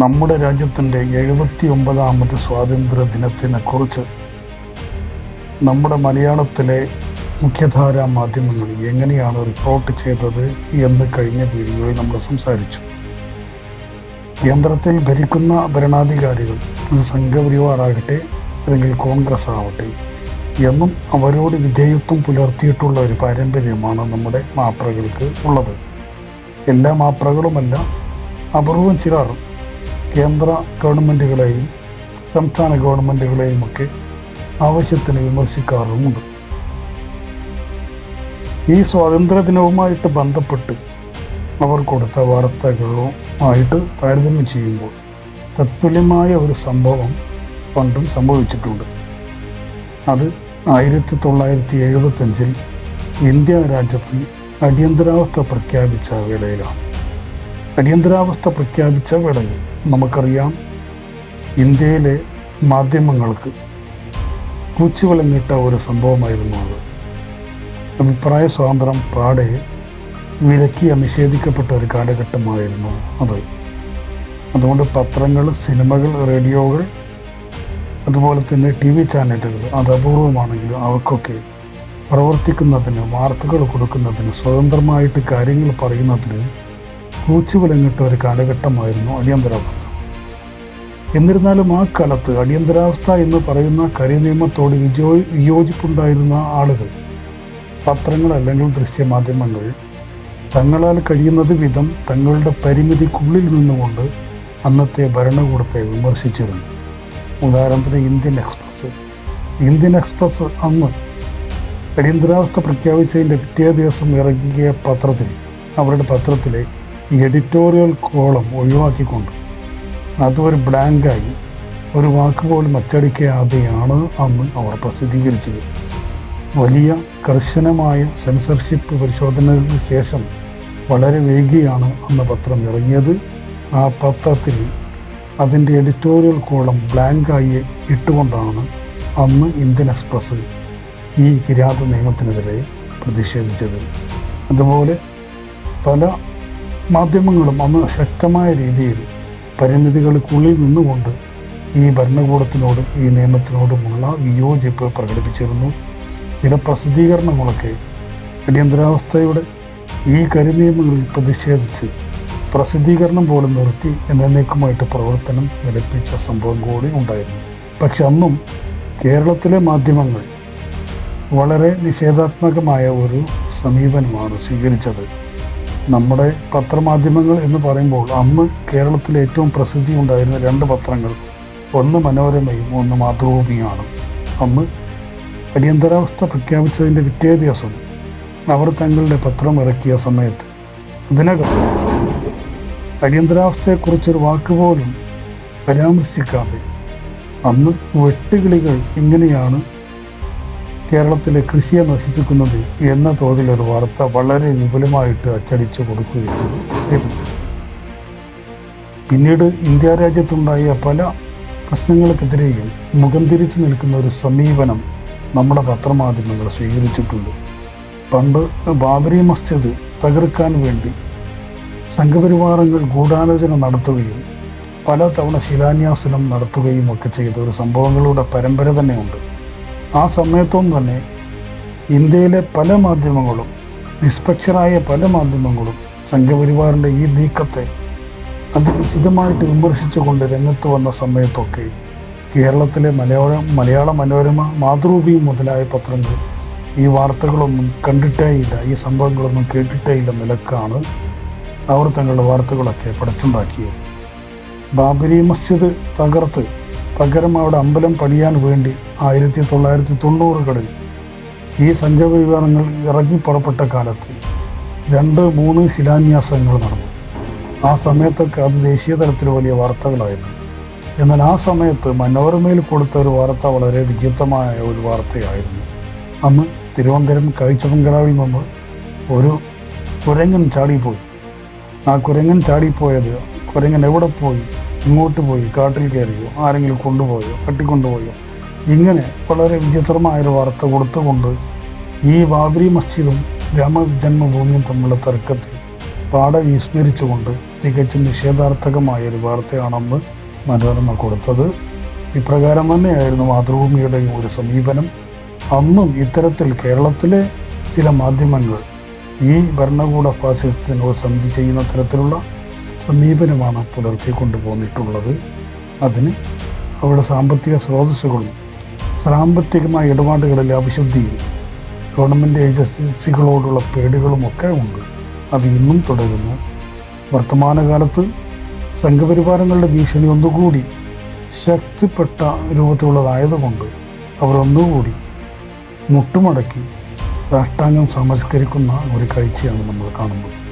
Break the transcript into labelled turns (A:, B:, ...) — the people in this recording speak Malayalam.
A: നമ്മുടെ രാജ്യത്തിന്റെ എഴുപത്തി ഒമ്പതാമത് സ്വാതന്ത്ര്യ ദിനത്തിനെ കുറിച്ച് നമ്മുടെ മലയാളത്തിലെ മുഖ്യധാരാ മാധ്യമങ്ങൾ എങ്ങനെയാണ് റിപ്പോർട്ട് ചെയ്തത് എന്ന് കഴിഞ്ഞ വീഡിയോയിൽ നമ്മൾ സംസാരിച്ചു. കേന്ദ്രത്തിൽ ഭരിക്കുന്ന ഭരണാധികാരികൾ അത് സംഘപരിവാറാകട്ടെ അല്ലെങ്കിൽ കോൺഗ്രസ് ആവട്ടെ എന്നും അവരോട് വിധേയത്വം പുലർത്തിയിട്ടുള്ള ഒരു പാരമ്പര്യമാണ് നമ്മുടെ മാപ്രകൾക്ക് ഉള്ളത്. എല്ലാ മാപ്രകളുമല്ല അപൂർവം ചിലർ കേന്ദ്ര ഗവൺമെന്റുകളെയും സംസ്ഥാന ഗവൺമെന്റുകളെയും ഒക്കെ ആവശ്യത്തിന് വിമർശിക്കാറുമുണ്ട്. ഈ സ്വാതന്ത്ര്യ ദിനവുമായിട്ട് ബന്ധപ്പെട്ട് അവർ കൊടുത്ത വാർത്തകളുമായിട്ട് താരതമ്യം ചെയ്യുമ്പോൾ തത്തുല്യമായ ഒരു സംഭവം പണ്ടും സംഭവിച്ചിട്ടുണ്ട്. അത് ആയിരത്തി തൊള്ളായിരത്തി എഴുപത്തഞ്ചിൽ ഇന്ത്യ രാജ്യത്ത് അടിയന്തരാവസ്ഥ പ്രഖ്യാപിച്ച വേളയിലാണ്. അടിയന്തരാവസ്ഥ പ്രഖ്യാപിച്ച വേളയിൽ നമുക്കറിയാം ഇന്ത്യയിലെ മാധ്യമങ്ങൾക്ക് കൂച്ചുവിലങ്ങിട്ട ഒരു സംഭവമായിരുന്നു അത്. അഭിപ്രായ സ്വാതന്ത്ര്യം പാടെ വിലക്കിയ നിഷേധിക്കപ്പെട്ട ഒരു കാലഘട്ടമായിരുന്നു അത്. അതുകൊണ്ട് പത്രങ്ങൾ സിനിമകൾ റേഡിയോകൾ അതുപോലെ തന്നെ ടി വി ചാനലുകൾ അത് അപൂർവമാണെങ്കിലും അവർക്കൊക്കെ പ്രവർത്തിക്കുന്നതിന് വാർത്തകൾ കൊടുക്കുന്നതിന് സ്വതന്ത്രമായിട്ട് കാര്യങ്ങൾ പറയുന്നതിന് കൂച്ചുവിലങ്ങിട്ട ഒരു കാലഘട്ടമായിരുന്നു അടിയന്തരാവസ്ഥ. എന്നിരുന്നാലും ആ കാലത്ത് അടിയന്തരാവസ്ഥ എന്ന് പറയുന്ന കരിനിയമത്തോട് വിജോ വിയോജിപ്പുണ്ടായിരുന്ന ആളുകൾ പത്രങ്ങൾ അല്ലെങ്കിൽ ദൃശ്യമാധ്യമങ്ങൾ തങ്ങളാൽ കഴിയുന്നത് വിധം തങ്ങളുടെ പരിമിതിക്കുള്ളിൽ നിന്നുകൊണ്ട് അന്നത്തെ ഭരണകൂടത്തെ വിമർശിച്ചിരുന്നു. ഉദാഹരണത്തിന് ഇന്ത്യൻ എക്സ്പ്രസ്. ഇന്ത്യൻ എക്സ്പ്രസ് അന്ന് അടിയന്തരാവസ്ഥ പ്രഖ്യാപിച്ചതിന്റെ പിറ്റേ ദിവസം ഇറങ്ങിയ പത്രത്തിൽ അവരുടെ പത്രത്തിലെ എഡിറ്റോറിയൽ കോളം ഒഴിവാക്കിക്കൊണ്ട് അതൊരു ബ്ലാങ്കായി ഒരു വാക്ക് പോലും അച്ചടിക്കാതെയാണ് അന്ന് അവർ പ്രസിദ്ധീകരിച്ചത്. വലിയ കർശനമായ സെൻസർഷിപ്പ് പരിശോധനകൾക്ക് ശേഷം വളരെ വൈകിയാണ് അന്ന് പത്രം ഇറങ്ങിയത്. ആ പത്രത്തിൽ അതിന്റെ എഡിറ്റോറിയൽ കോളം ബ്ലാങ്കായി ഇട്ടുകൊണ്ടാണ് അന്ന് ഇന്ത്യൻ എക്സ്പ്രസ് ഈ കിരാത നിയമത്തിനെതിരെ പ്രതിഷേധിച്ചത്. അതുപോലെ പല മാധ്യമങ്ങളും അന്ന് ശക്തമായ രീതിയിൽ പരിമിതികൾക്കുള്ളിൽ നിന്നുകൊണ്ട് ഈ ഭരണകൂടത്തിനോടും ഈ നിയമത്തിനോടുമുള്ള വിയോജിപ്പ് പ്രകടിപ്പിച്ചിരുന്നു. ചില പ്രസിദ്ധീകരണങ്ങളൊക്കെ അടിയന്തരാവസ്ഥയുടെ ഈ കരിനിയമങ്ങളിൽ പ്രതിഷേധിച്ച് പ്രസിദ്ധീകരണം പോലും നിർത്തി എന്നേക്കുമായിട്ട് പ്രവർത്തനം നിലപ്പിച്ച സംഭവം കൂടി ഉണ്ടായിരുന്നു. പക്ഷെ അന്നും കേരളത്തിലെ മാധ്യമങ്ങൾ വളരെ നിഷേധാത്മകമായ ഒരു സമീപനമാണ് സ്വീകരിച്ചത്. നമ്മുടെ പത്രമാധ്യമങ്ങൾ എന്ന് പറയുമ്പോൾ അന്ന് കേരളത്തിൽ ഏറ്റവും പ്രസിദ്ധി ഉണ്ടായിരുന്ന രണ്ട് പത്രങ്ങൾ. ഒന്ന് മനോരമയും ഒന്ന് മാതൃഭൂമിയുമാണ് അന്ന് അടിയന്തരാവസ്ഥ പ്രഖ്യാപിച്ചതിന്റെ പിറ്റേ ദിവസം അവർ തങ്ങളുടെ പത്രം ഇറക്കിയ സമയത്ത് ഇതിനകം അടിയന്തരാവസ്ഥയെക്കുറിച്ചൊരു വാക്കുപോലും പരാമർശിക്കാതെ അന്ന് വെട്ടുകിളികൾ ഇങ്ങനെയാണ് കേരളത്തിലെ കൃഷിയെ നശിപ്പിക്കുന്നത് എന്ന തോതിലൊരു വാർത്ത വളരെ വിപുലമായിട്ട് അച്ചടിച്ചു കൊടുക്കുകയാണ് ചെയ്തത് പിന്നീട് ഇന്ത്യ രാജ്യത്തുണ്ടായ പല പ്രശ്നങ്ങൾക്കെതിരെയും മുഖം തിരിച്ചു നിൽക്കുന്ന ഒരു സമീപനം നമ്മുടെ പത്രമാധ്യമങ്ങൾ സ്വീകരിച്ചിട്ടുണ്ട്. പണ്ട് ബാബരി മസ്ജിദ് തകർക്കാൻ വേണ്ടി സംഘപരിവാരങ്ങൾ ഗൂഢാലോചന നടത്തുകയും പല തവണ ശിലാന്യാസനം നടത്തുകയും ഒക്കെ ചെയ്ത ഒരു സംഭവങ്ങളുടെ പരമ്പര തന്നെയുണ്ട്. ആ സമയത്തൊന്നും തന്നെ ഇന്ത്യയിലെ പല മാധ്യമങ്ങളും നിഷ്പക്ഷരായ പല മാധ്യമങ്ങളും സംഘപരിവാറിന്റെ ഈ നീക്കത്തെ അതിനിശിതമായിട്ട് വിമർശിച്ചുകൊണ്ട് രംഗത്ത് വന്ന സമയത്തൊക്കെ കേരളത്തിലെ മലയാള മലയാള മനോരമ മാതൃഭൂമി മുതലായ പത്രങ്ങൾ ഈ വാർത്തകളൊന്നും കണ്ടിട്ടേയില്ല ഈ സംഭവങ്ങളൊന്നും കേട്ടിട്ടേയില്ല നിലക്കാണ് അവർ തങ്ങളുടെ വാർത്തകളൊക്കെ പടച്ചുണ്ടാക്കിയത്. ബാബരി മസ്ജിദ് തകർത്ത് പകരം അവിടെ അമ്പലം പണിയാൻ വേണ്ടി ആയിരത്തി തൊള്ളായിരത്തി തൊണ്ണൂറുകളിൽ ഈ സംഘപരിവാരങ്ങൾ ഇറങ്ങി പുറപ്പെട്ട കാലത്ത് രണ്ട് മൂന്ന് ശിലാന്യാസങ്ങൾ നടന്നു. ആ സമയത്തൊക്കെ അത് ദേശീയ തലത്തിൽ വലിയ വാർത്തകളായിരുന്നു. എന്നാൽ ആ സമയത്ത് മനോരമയിൽ കൊടുത്ത ഒരു വാർത്ത വളരെ വിചിത്രമായ ഒരു വാർത്തയായിരുന്നു. അന്ന് തിരുവനന്തപുരം കാഴ്ചപങ്കടാവിൽ നിന്ന് ഒരു കുരങ്ങൻ ചാടിപ്പോയി. ആ കുരങ്ങൻ ചാടിപ്പോയത് കുരങ്ങൻ എവിടെ പോയി? ഇങ്ങോട്ട് പോയി കാട്ടിൽ കയറിയോ ആരെങ്കിലും കൊണ്ടുപോയോ തട്ടിക്കൊണ്ടുപോയോ. ഇങ്ങനെ വളരെ വിചിത്രമായൊരു വാർത്ത കൊടുത്തുകൊണ്ട് ഈ ബാബരി മസ്ജിദും രാമജന്മഭൂമിയും തമ്മിലുള്ള തർക്കത്തിൽ പാടെ വിസ്മരിച്ചുകൊണ്ട് തികച്ചും നിഷേധാർത്ഥകമായ ഒരു വാർത്തയാണെന്ന് മനോരമ കൊടുത്തത്. ഇപ്രകാരം തന്നെയായിരുന്നു മാതൃഭൂമിയുടെ ഒരു സമീപനം. അന്നും ഇത്തരത്തിൽ കേരളത്തിലെ ചില മാധ്യമങ്ങൾ ഈ ഭരണകൂട ഫാസിസത്തിനോട് സന്ധി ചെയ്യുന്ന തരത്തിലുള്ള സമീപനമാണ് പുലർത്തിക്കൊണ്ടു പോന്നിട്ടുള്ളത് അതിന് അവരുടെ സാമ്പത്തിക സ്രോതസ്സുകളും സാമ്പത്തികമായ ഇടപാടുകളിലെ അവിശുദ്ധിയും ഗവൺമെന്റ് ഏജൻസികളോടുള്ള പേടികളുമൊക്കെ ഉണ്ട്. അത് ഇന്നും തുടരുന്നു. വർത്തമാനകാലത്ത് സംഘപരിവാരങ്ങളുടെ ഭീഷണി ഒന്നുകൂടി ശക്തിപ്പെട്ട രൂപത്തിലുള്ളതായതുകൊണ്ട് അവർ ഒന്നുകൂടി മുട്ടുമടക്കി സാഷ്ടാംഗം സംസ്കരിക്കുന്ന ഒരു കാഴ്ചയാണ് നമ്മൾ കാണുന്നത്.